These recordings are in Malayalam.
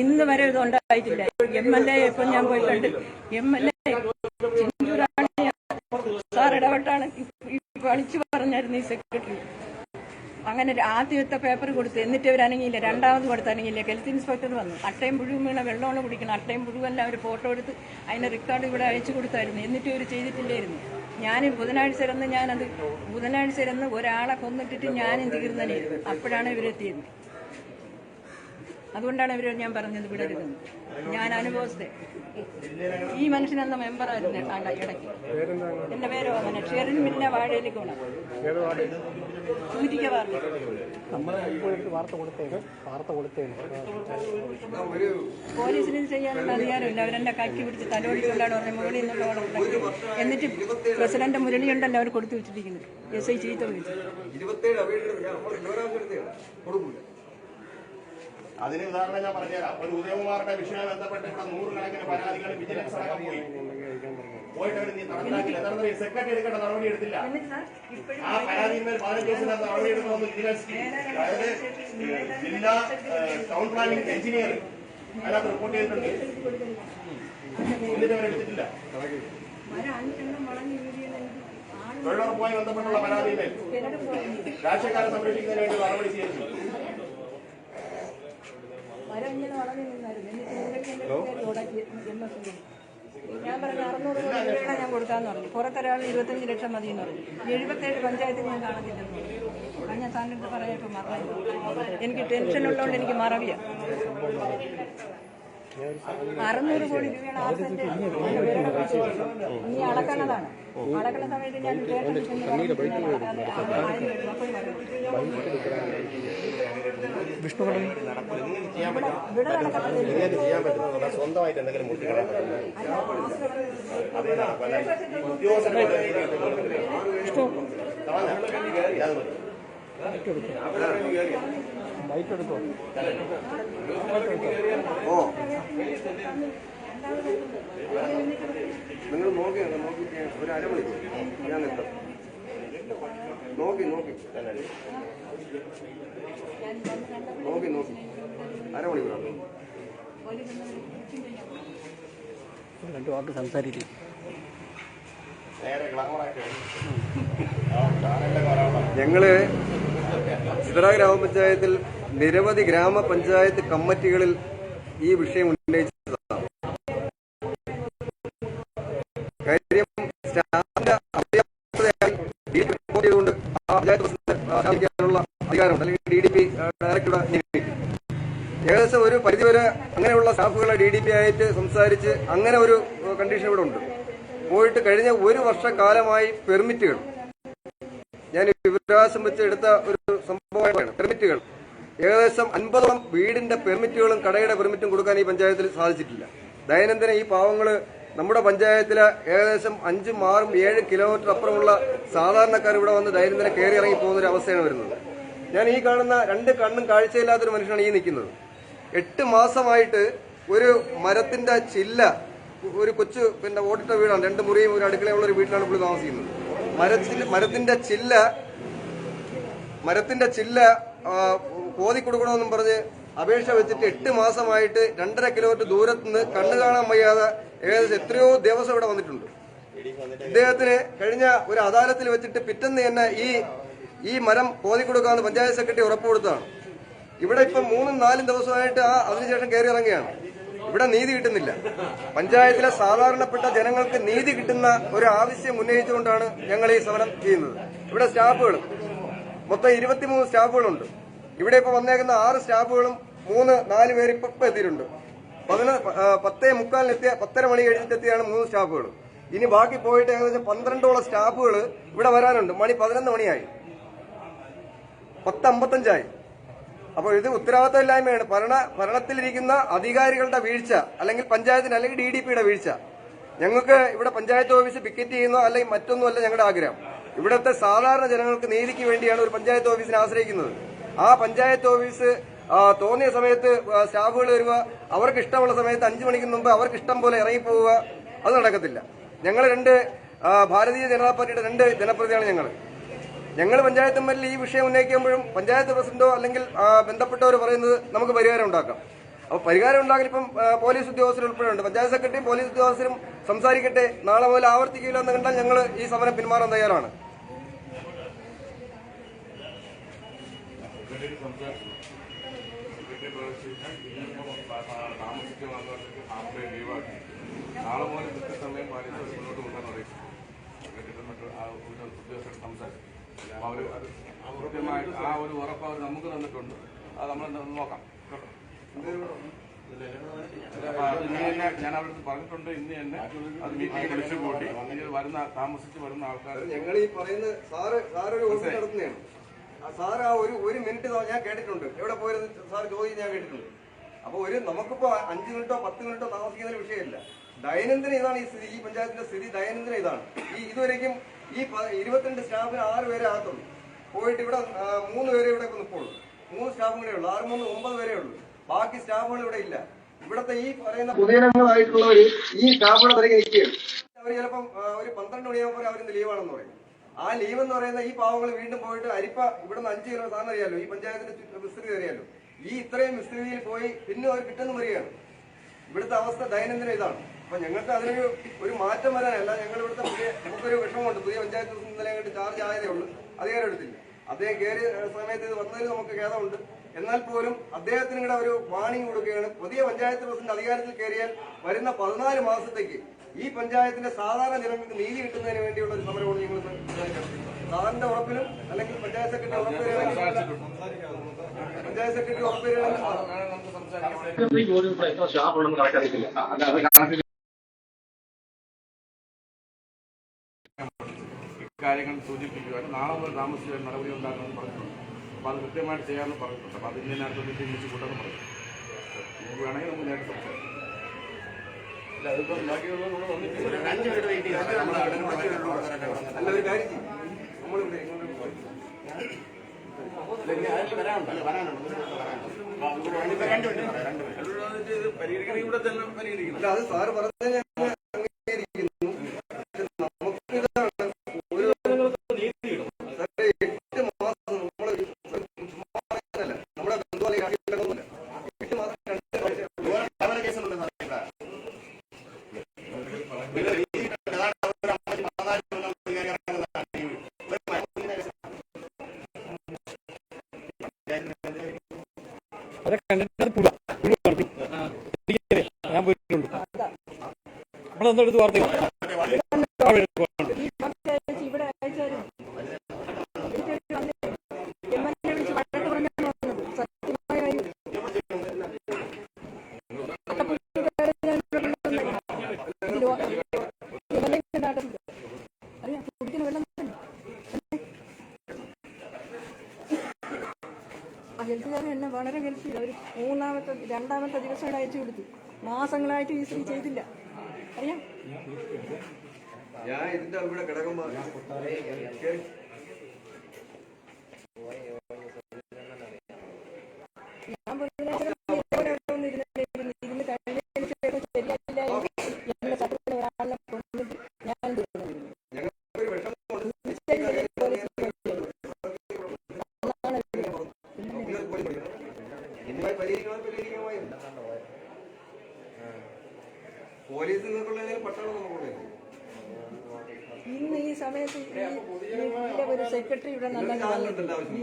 ഇന്ന് വരെ ഇത് ഉണ്ടായിട്ടില്ല. എം എൽ എ ഇപ്പം ഞാൻ പോയിട്ടുണ്ട് എം എൽ എ ചിഞ്ചൂരാണ്. സാർ ഇടപെട്ടാണ്. കളിച്ചു പറഞ്ഞായിരുന്നു ഈ സെക്രട്ടറി. അങ്ങനെ ആദ്യത്തെ പേപ്പർ കൊടുത്തു എന്നിട്ട് അവരനങ്ങിയില്ല. രണ്ടാമത് കൊടുത്തനങ്ങിയില്ല ഹെൽത്ത് ഇൻസ്പെക്ടർ വന്നു. അട്ടയും പുഴുവും വീണ വെള്ളമാണ് കുടിക്കണം അട്ടയും പുഴുവെല്ലാം അവർ ഫോട്ടോ എടുത്ത് അതിന്റെ റെക്കോർഡ് ഇവിടെ അയച്ചു കൊടുത്തായിരുന്നു. എന്നിട്ട് ഇവർ ചെയ്തിട്ടില്ലായിരുന്നു. ഞാൻ ബുധനാഴ്ച ഇരുന്ന് ഞാനത് ബുധനാഴ്ച ഇരുന്ന് ഒരാളെ കൊന്നിട്ടിട്ട് ഞാനും തീർന്നനായിരുന്നു അപ്പോഴാണ് ഇവരെത്തിയത്. അതുകൊണ്ടാണ് ഇവരോട് ഞാൻ പറഞ്ഞത് വിടരുതെന്ന് ഞാൻ അനുഭവസ്ഥ ഈ മനുഷ്യനെന്ന മെമ്പറായിരുന്നു ആ ഇടയ്ക്ക്. എന്റെ പേര് ഓമന. ഷെറിൻ മില്ല വാഴയിലേക്ക് കൊണ്ടാണ് സൂചിക്ക വാർത്ത പോലീസിന് ചെയ്യാനുള്ള അധികാരമില്ല. അവരെന്നെ കക്കി പിടിച്ച് തലോടിക്കൊണ്ടാണ് പറഞ്ഞത് മുകളിൽ നിന്നുള്ള എന്നിട്ട് പ്രസിഡന്റ് മുരളിയുണ്ടല്ലോ അവർ കൊടുത്തു വെച്ചിരിക്കുന്നത്. എസ് ഐ ചീത്ത വിളിച്ചു ഇരുപത്തേഴ് അപേക്ഷ നമ്മൾ വിവരാവകാശത്തെയാണ് കൊടുക്കൂല അതിന് ഉദാഹരണം ഞാൻ പറഞ്ഞുതരാം. ഒരു ഉദയകുമാറിന്റെ വിഷയവുമായി ബന്ധപ്പെട്ട് ഇവിടെ നൂറുകണക്കിന് പരാതികൾ വിജിലൻസ് അടക്കം പോയി. പോയിട്ട് അവർ നീ നടപ്പിലാക്കില്ല എന്താണ് ഈ സെക്രട്ടറി എടുക്കേണ്ട നടപടി എടുത്തില്ല. ആ പരാതിന്മേൽ പതിനഞ്ച് ദിവസം നടപടി എടുക്കണമെന്ന് വിജിലൻസ് അതായത് ജില്ലാ ടൗൺ പ്ലാനിംഗ് എഞ്ചിനീയർ. അതിനകത്ത് റിപ്പോർട്ട് ചെയ്തിട്ടുണ്ട്. എന്നിട്ട് അവരെടുത്തിട്ടില്ല തൊഴിലുറപ്പുമായി ബന്ധപ്പെട്ടുള്ള പരാതിയിൽ രാഷ്ട്രീയക്കാരെ സംരക്ഷിക്കുന്നതിന് വേണ്ടി നടപടി സ്വീകരിച്ചു. മരം ഇങ്ങനെ വളർന്നു നിന്നായിരുന്നു എന്നിട്ട്. ഞാൻ പറഞ്ഞു അറുന്നൂറ് കോടി രൂപയാണ് ഞാൻ കൊടുക്കാന്ന് പറഞ്ഞു. പുറത്തൊരാൾ ഇരുപത്തഞ്ച് ലക്ഷം മതി എന്ന് പറഞ്ഞു. എഴുപത്തേഴ് പഞ്ചായത്തിൽ ഞാൻ കാണത്തില്ലെന്ന് പറഞ്ഞു. അത് ഞാൻ സാറിന്റെ അടുത്ത് പറയായപ്പോൾ മറന്നു. എനിക്ക് ടെൻഷൻ ഉള്ളതുകൊണ്ട് എനിക്ക് മറവിയ. അറുന്നൂറ് കോടി രൂപയാണ് ആ സെന്റ് ഇനി അളക്കണതാണ് അളക്കണ സമയത്ത് ഞാൻ വിഷ്ണു അവിടെ ഇവിടെ പറ്റുന്നത് സ്വന്തമായിട്ട് എന്തെങ്കിലും മുട്ടിക്കളയാൻ പറ്റുന്നത് പല എടുത്തോ? ഓ. നിങ്ങൾ നോക്കി നോക്കി ഒരു അരമണിക്കൂർ ഞാൻ എത്താം. നോക്കി നോക്കി. നോക്കി നോക്കി. അരമണിക്കൂറാണ് രണ്ടു വാക്ക് സംസാരിക്കും. ഞങ്ങൾ ചിതറ ഗ്രാമപഞ്ചായത്തിൽ നിരവധി ഗ്രാമപഞ്ചായത്ത് കമ്മിറ്റികളിൽ ഈ വിഷയം ഉന്നയിച്ചതാണ്. കാര്യം സ്റ്റാഫിന്റെ അല്ലെങ്കിൽ ഡി ഡി പി ഡയറക്ടറുടെ ഏകദേശം ഒരു പരിധിവരെ അങ്ങനെയുള്ള സ്റ്റാഫുകളെ ഡി ഡി പി ആയിട്ട് സംസാരിച്ച് അങ്ങനെ ഒരു കണ്ടീഷൻ ഇവിടെ ഉണ്ട്. പോയിട്ട് കഴിഞ്ഞ ഒരു വർഷക്കാലമായി പെർമിറ്റുകൾ ഞാൻ ഈ വിവരാവകാശം വെച്ച് എടുത്ത ഒരു സംഭവമാണ് പെർമിറ്റുകൾ ഏകദേശം അൻപതോളം വീടിന്റെ പെർമിറ്റുകളും കടയുടെ പെർമിറ്റും കൊടുക്കാൻ ഈ പഞ്ചായത്തിൽ സാധിച്ചിട്ടില്ല. ദൈനംദിന ഈ പാവങ്ങൾ നമ്മുടെ പഞ്ചായത്തിലെ ഏകദേശം അഞ്ചും ആറും ഏഴ് കിലോമീറ്റർ അപ്പുറമുള്ള സാധാരണക്കാർ ഇവിടെ വന്ന് ദൈനംദിന കയറി ഇറങ്ങി പോകുന്ന ഒരു അവസ്ഥയാണ് വരുന്നത്. ഞാൻ ഈ കാണുന്ന രണ്ട് കണ്ണും കാഴ്ചയില്ലാത്തൊരു മനുഷ്യനാണ് ഈ നിൽക്കുന്നത്. എട്ട് മാസമായിട്ട് ഒരു മരത്തിന്റെ ചില്ല ഒരു കൊച്ചു പിന്നെ ഓടിട്ട വീടാണ്. രണ്ട് മുറിയും ഒരു അടുക്കളയുള്ള ഒരു വീട്ടിലാണ് പുള്ളി താമസിക്കുന്നത്. മരത്തിൽ മരത്തിന്റെ ചില്ല മരത്തിന്റെ ചില്ല കോതി കൊടുക്കണമെന്നും പറഞ്ഞ് അപേക്ഷ വെച്ചിട്ട് എട്ട് മാസമായിട്ട് രണ്ടര കിലോമീറ്റർ ദൂരത്ത് നിന്ന് കണ്ണു കാണാൻ വയ്യാതെ ഏകദേശം എത്രയോ ദിവസം ഇവിടെ വന്നിട്ടുണ്ട്. ഇദ്ദേഹത്തിന് കഴിഞ്ഞ ഒരു അദാലത്തിൽ വെച്ചിട്ട് പിറ്റന്ന് തന്നെ ഈ ഈ മരം കോതി കൊടുക്കാമെന്ന് പഞ്ചായത്ത് സെക്രട്ടറി ഉറപ്പ് ഇവിടെ ഇപ്പം മൂന്നും നാലും ദിവസമായിട്ട് ആ അതിനുശേഷം കയറി ഇറങ്ങുകയാണ്. ഇവിടെ നീതി കിട്ടുന്നില്ല. പഞ്ചായത്തിലെ സാധാരണപ്പെട്ട ജനങ്ങൾക്ക് നീതി കിട്ടുന്ന ഒരു ആവശ്യം ഉന്നയിച്ചുകൊണ്ടാണ് ഞങ്ങൾ ഈ സമരം ചെയ്യുന്നത്. ഇവിടെ സ്റ്റാഫുകൾ മൊത്തം ഇരുപത്തിമൂന്ന് സ്റ്റാഫുകളുണ്ട്. ഇവിടെ ഇപ്പൊ വന്നേക്കുന്ന ആറ് സ്റ്റാഫുകളും മൂന്ന് നാല് പേര് ഇപ്പൊ ഇപ്പൊ എത്തിയിട്ടുണ്ട്. പതിനൊന്ന് പത്തേ മുക്കാലിനെത്തിയ പത്തര മണി കഴിഞ്ഞിട്ടെത്തിയാണ് മൂന്ന് സ്റ്റാഫുകൾ. ഇനി ബാക്കി പോയിട്ട് ഏകദേശം പന്ത്രണ്ടോളം സ്റ്റാഫുകൾ ഇവിടെ വരാനുണ്ട്. മണി പതിനൊന്ന് മണിയായി. പത്ത് അമ്പത്തഞ്ചായി അപ്പോൾ ഇത് ഉത്തരവാദിത്തമില്ലായ്മയാണ്. ഭരണ ഭരണത്തിലിരിക്കുന്ന അധികാരികളുടെ വീഴ്ച അല്ലെങ്കിൽ പഞ്ചായത്തിന് അല്ലെങ്കിൽ ഡി ഡി പിയുടെ വീഴ്ച. ഞങ്ങൾക്ക് ഇവിടെ പഞ്ചായത്ത് ഓഫീസ് പിക്കറ്റ് ചെയ്യുന്നോ അല്ലെങ്കിൽ മറ്റൊന്നുമല്ല ഞങ്ങളുടെ ആഗ്രഹം. ഇവിടുത്തെ സാധാരണ ജനങ്ങൾക്ക് നീതിക്ക് വേണ്ടിയാണ് ഒരു പഞ്ചായത്ത് ഓഫീസിനെ ആശ്രയിക്കുന്നത്. ആ പഞ്ചായത്ത് ഓഫീസ് തോന്നിയ സമയത്ത് സ്റ്റാഫുകൾ വരിക അവർക്ക് ഇഷ്ടമുള്ള സമയത്ത് അഞ്ചു മണിക്ക് മുമ്പ് അവർക്ക് ഇഷ്ടം പോലെ ഇറങ്ങിപ്പോവുക അത് നടക്കത്തില്ല. ഞങ്ങൾ രണ്ട് ഭാരതീയ ജനതാ പാർട്ടിയുടെ രണ്ട് ജനപ്രതിനിധിയാണ് ഞങ്ങൾ ഞങ്ങൾ പഞ്ചായത്ത് മുമ്പിൽ ഈ വിഷയം ഉന്നയിക്കുമ്പോഴും പഞ്ചായത്ത് പ്രസിഡന്റോ അല്ലെങ്കിൽ ബന്ധപ്പെട്ടവർ പറയുന്നത് നമുക്ക് പരിഹാരം ഉണ്ടാക്കാം. അപ്പോൾ പരിഹാരം ഉണ്ടാകൽ ഇപ്പം പോലീസ് ഉദ്യോഗസ്ഥർ ഉൾപ്പെടെയുണ്ട്. പഞ്ചായത്ത് സെക്രട്ടറിയും പോലീസ് ഉദ്യോഗസ്ഥരും സംസാരിക്കട്ടെ നാളെ മുതൽ ആവർത്തിക്കില്ല എന്ന് കണ്ടാൽ ഞങ്ങൾ ഈ സമരം പിന്മാറാൻ തയ്യാറാണ്. താമസിച്ച് വന്നവർക്ക് ഹാഫ് ഡേ ലീവാക്കി നാളെ മുതൽ കൃത്യസമയം പാലിച്ച് മുന്നോട്ട് കൊണ്ടുവന്ന് സെക്രട്ടറി മറ്റു ആ ഒരു ഉദ്യോഗസ്ഥർ സംസാരിച്ചു അവർ അത് കൃത്യമായിട്ട് ആ ഒരു ഉറപ്പ് അവർ നമുക്ക് തന്നിട്ടുണ്ട്. അത് നമ്മൾ നോക്കാം. ഞാൻ അവിടുത്തെ പറഞ്ഞിട്ടുണ്ട്. ഇന്ന് തന്നെ അത് മീറ്റിംഗ് വിളിച്ചു കൂട്ടി. വരുന്ന താമസിച്ച് വരുന്ന ആൾക്കാർ ഞങ്ങൾ ഈ പറയുന്നത് സാറ് സാറൊരു നടത്തുന്നതാണ്. സാറ് ആ ഒരു ഒരു മിനിറ്റ് ഞാൻ കേട്ടിട്ടുണ്ട്. എവിടെ പോയത് സാർ ചോദിച്ച് ഞാൻ കേട്ടിട്ടുണ്ട്. അപ്പൊ ഒരു നമുക്കിപ്പോ അഞ്ച് മിനിറ്റോ പത്ത് മിനിറ്റോ താമസിക്കുന്ന വിഷയമില്ല. ദൈനംദിന ഇതാണ് ഈ സ്ഥിതി ഈ പഞ്ചായത്തിന്റെ സ്ഥിതി ദൈനംദിന ഇതാണ്. ഈ ഇതുവരേക്കും ഈ ഇരുപത്തിരണ്ട് സ്റ്റാഫിന് ആറ് പേരെ ആകത്തുള്ളൂ പോയിട്ട് ഇവിടെ മൂന്ന് പേരെ ഇവിടെ നിൽപ്പുള്ളൂ നിൽക്കുള്ളൂ മൂന്ന് സ്റ്റാഫും കൂടെ ഉള്ളൂ. ആറ് മൂന്ന് ഒമ്പത് പേരെ ഉള്ളൂ. ബാക്കി സ്റ്റാഫുകൾ ഇവിടെ ഇല്ല. ഇവിടുത്തെ ഈ പറയുന്ന പുതിയനങ്ങളായിട്ടുള്ളവർ ഈ സ്റ്റാഫുകളെ തിരക്കി നിൽക്കുകയാണ്. അവർ ചിലപ്പം ഒരു പന്ത്രണ്ട് മണിയാകുമ്പോൾ അവരിന്ന് ലീവാണെന്ന് പറയും. ആ ലീവ് എന്ന് പറയുന്ന ഈ പാവങ്ങൾ വീണ്ടും പോയിട്ട് അരിപ്പ ഇവിടുന്ന് അഞ്ച് കിലോ സാധനം അറിയാലോ ഈ പഞ്ചായത്തിന്റെ വിസ്തൃതി അറിയാലോ. ഈ ഇത്രയും വിസ്തൃതിയിൽ പോയി പിന്നെ അവർ കിട്ടുന്നു വരികയാണ് ഇവിടുത്തെ അവസ്ഥ ദൈനംദിന ഇതാണ്. അപ്പൊ ഞങ്ങൾക്ക് അതിനൊരു ഒരു മാറ്റം വരാനല്ല ഞങ്ങൾ ഇവിടുത്തെ പുതിയ നമുക്കൊരു വിഷമമുണ്ട്. പുതിയ പഞ്ചായത്ത് ഇന്നലെ അങ്ങോട്ട് ചാർജ് ആയതേ ഉള്ളൂ. അധികാരം എടുത്തില്ല. അദ്ദേഹം കയറിയ സമയത്ത് ഇത് വന്നതിൽ നമുക്ക് ഖേദമുണ്ട്. എന്നാൽ പോലും അദ്ദേഹത്തിന് കൂടെ ഒരു വാണിംഗ് കൊടുക്കുകയാണ്. പുതിയ പഞ്ചായത്ത് പ്രസിഡന്റ് അധികാരത്തിൽ കയറിയാൽ വരുന്ന പതിനാല് മാസത്തേക്ക് ഈ പഞ്ചായത്തിന്റെ സാധാരണ ജനങ്ങൾക്ക് നീതി കിട്ടുന്നതിന് വേണ്ടിയുള്ള ഒരു സമരമാണ് ഞങ്ങൾ സാറിന്റെ ഉറപ്പിലും അല്ലെങ്കിൽ പഞ്ചായത്ത് സെക്രട്ടറി ഉറപ്പിലും പഞ്ചായത്ത് സെക്രട്ടറി ഉറപ്പിലും കാര്യങ്ങൾ സൂചിപ്പിക്കുവാൻ നാളെ മുതൽ താമസിച്ച് നടപടി ഉണ്ടാക്കുമെന്ന് പറഞ്ഞിട്ടുണ്ട്. അപ്പോൾ അത് കൃത്യമായിട്ട് ചെയ്യാമെന്ന് പറഞ്ഞിട്ടുണ്ട്. അപ്പോൾ അത് ഇന്ന അടുത്ത മീറ്റിംഗ് വിളിച്ച് കൂട്ടാന്ന് പറഞ്ഞു നമുക്ക് വേണമെങ്കിൽ നമുക്ക് നേരിട്ട് സംസാരിക്കാം. ബാക്കിയുള്ളവർ ഇവിടെ തന്നെ പരിഹരിക്കണം അത് സാറ് പറഞ്ഞത് ഞാൻ അംഗീകരിക്കുന്നു പക്ഷെ നമുക്ക് ഇതാണ് ഒരു സാറേ, എട്ട് മാസം നമ്മൾ ചുമ്മാ പറയുന്നതല്ല. നമ്മുടെ ബന്ധു അല്ലെങ്കിൽ രാഷ്ട്രീയക്കാരൊന്നുമല്ല. എട്ട് മാസം രണ്ട് ആഴ്ച ഇതുപോലെ പല കേസുകളുണ്ട് സാറേ ഇവിടെ. ഇത് ഈ ഏതാണ്ട് ഒരു അമ്പത്തി പതിനാല് കൊല്ലം കയറി ഇറങ്ങുന്നതാണ് ഈ ഒരു മനുഷ്യന്റെ കേസ്. അതൊക്കെ കണ്ടിട്ട് പുഴ പുഴ നടത്തി എനിക്കറിയാം. ഞാൻ പോയിട്ടുണ്ട് നമ്മളെന്തോ എടുത്ത് വാർത്ത ഈ പഞ്ചായത്ത് ഇവിടെ അയച്ചാലും എം എൽ എ വിളിച്ച് വഴക്ക് പറഞ്ഞാണ് വന്നത് സത്യമായ കാര്യം അറിയാം കുടിക്കുന്ന വെള്ളം തന്നെ ആ ഹെൽത്തുകാരൻ എന്നെ വളരെ ഹെൽപ്പ് ഒരു മൂന്നാമത്തെ രണ്ടാമത്തെ ദിവസമായിട്ട് അയച്ചു കൊടുത്തു. മാസങ്ങളായിട്ട് ഈ സ്ത്രീ ചെയ്തില്ല. ഞാൻ ഇതിന്റെ ഇവിടെ കിടക്കുമ്പോ കേറി. ഞാൻ ബുധനാഴ്ച ഇവിടെ വന്ന് ഇരുന്നിട്ട് ഇരുന്ന് ഇരുന്ന് കഴിഞ്ഞതിന് ശേഷം ശരിയായില്ല എന്റെ സത്യത്തിന് ഒരാളിനെ കൊന്നിട്ട് ഞാൻ എന്ത് ചെയ്യണം? ഞങ്ങൾക്കൊരു വിഷമമുണ്ട്. നിശ്ചയം പോലീസ് അതാണ് ഇത്. ഇത് പോയി പഠിക്കണം. ഇതുമായി പരിഹരിക്കണം പരിഹരിക്കണമായിരുന്നു നിന്നുള്ള പട്ടാളം നമുക്കുള്ളത് ഇന്ന് ഈ സമയത്ത് ഒരു സെക്രട്ടറി ഇവിടെ നല്ല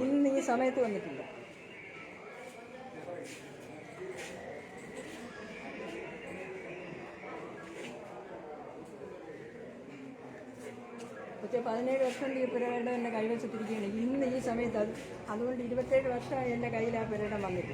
ഇന്ന് ഈ സമയത്ത് വന്നിട്ടില്ല. പക്ഷേ പതിനേഴ് വർഷം ഈ പുരയുടെ എന്റെ കൈവശത്തിരിക്കുകയാണ് ഇന്ന് ഈ സമയത്ത് അത് അതുകൊണ്ട് ഇരുപത്തേഴ് വർഷമായി എന്റെ കയ്യിൽ ആ പുരവേടം വന്നിട്ട്